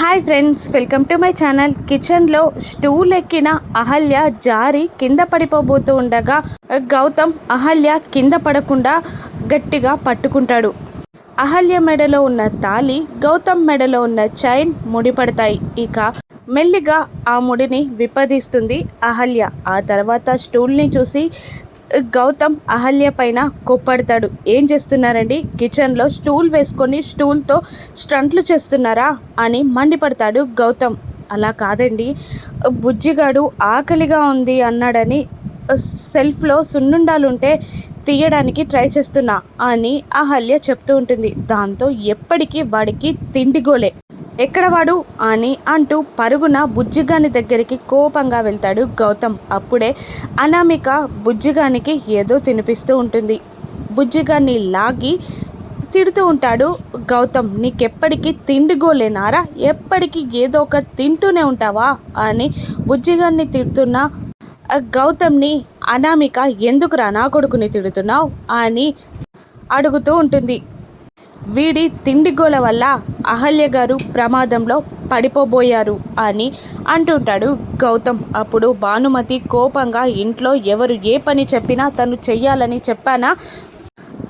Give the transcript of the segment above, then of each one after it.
Hi friends welcome to my channel. కిచెన్లో stool ఎక్కిన అహల్య జారి కింద పడిపోబోతూ ఉండగా గౌతమ్ అహల్య కింద పడకుండా గట్టిగా పట్టుకుంటాడు. అహల్య మెడలో ఉన్న తాళి గౌతమ్ మెడలో ఉన్న చైన్ ముడిపడతాయి. ఇక మెల్లిగా ఆ ముడిని విపదీస్తుంది అహల్య. ఆ తర్వాత స్టూల్ని చూసి గౌతమ్ అహల్య పైన కోప్పడతాడు. ఏం చేస్తున్నారండి? కిచెన్లో స్టూల్ వేసుకొని స్టూల్తో స్టంట్లు చేస్తున్నారా అని మండిపడతాడు గౌతమ్. అలా కాదండి. బుజ్జిగాడు ఆకలిగా ఉంది అన్నాడని సెల్ఫ్లో సున్నుండాలుంటే తీయడానికి ట్రై చేస్తున్నా అని అహల్య చెప్తూ ఉంటుంది. దాంతో ఎప్పటికీ వాడికి తిండిగోలే ఎక్కడ వాడు? అని అంటూ పరుగున బుజ్జిగాని దగ్గరికి కోపంగా వెళ్తాడు గౌతమ్. అప్పుడే అనామిక బుజ్జిగానికి ఏదో తినిపిస్తూ ఉంటుంది. బుజ్జిగాన్ని లాగి తిడుతూ ఉంటాడు గౌతమ్. నీకెప్పటికీ తిండిగోలేనారా ఎప్పటికీ ఏదో ఒక తింటూనే ఉంటావా? అని బుజ్జిగాన్ని తిడుతున్న గౌతమ్ని అనామిక ఎందుకురా నా కొడుకుని తిడుతున్నావు? అని అడుగుతూ ఉంటుంది. వీడి తిండిగోల వల్ల అహల్య గారు ప్రమాదంలో పడిపోబోయారు అని అంటుంటాడు గౌతమ్. అప్పుడు భానుమతి కోపంగా ఇంట్లో ఎవరు ఏ పని చెప్పినా తను చెయ్యాలని చెప్పానా?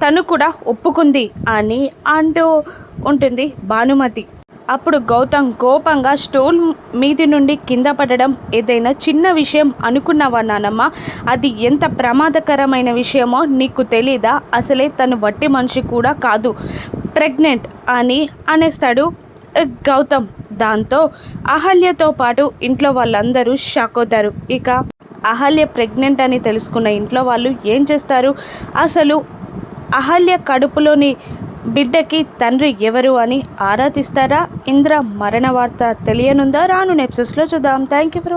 తను కూడా ఒప్పుకుంది అని అంటూ ఉంటుంది భానుమతి. అప్పుడు గౌతమ్ కోపంగా స్టూల్ మీది నుండి కింద పడడం ఏదైనా చిన్న విషయం అనుకున్నావా నానమ్మ? అది ఎంత ప్రమాదకరమైన విషయమో నీకు తెలీదా? అసలే తను వట్టి మనిషి కూడా కాదు. ప్రెగ్నెంట్ అని అనేస్తాడు గౌతమ్. దాంతో అహల్యతో పాటు ఇంట్లో వాళ్ళందరూ షాక్ అవుతారు. ఇక అహల్య ప్రెగ్నెంట్ అని తెలుసుకున్న ఇంట్లో వాళ్ళు ఏం చేస్తారు? అసలు అహల్య కడుపులోని బిడ్డకి తండ్రి ఎవరు అని ఆరాధిస్తారా ఇంద్ర మరణ వార్త తెలియనుందా? రాను నెప్సెస్లో చూద్దాం. Thank you for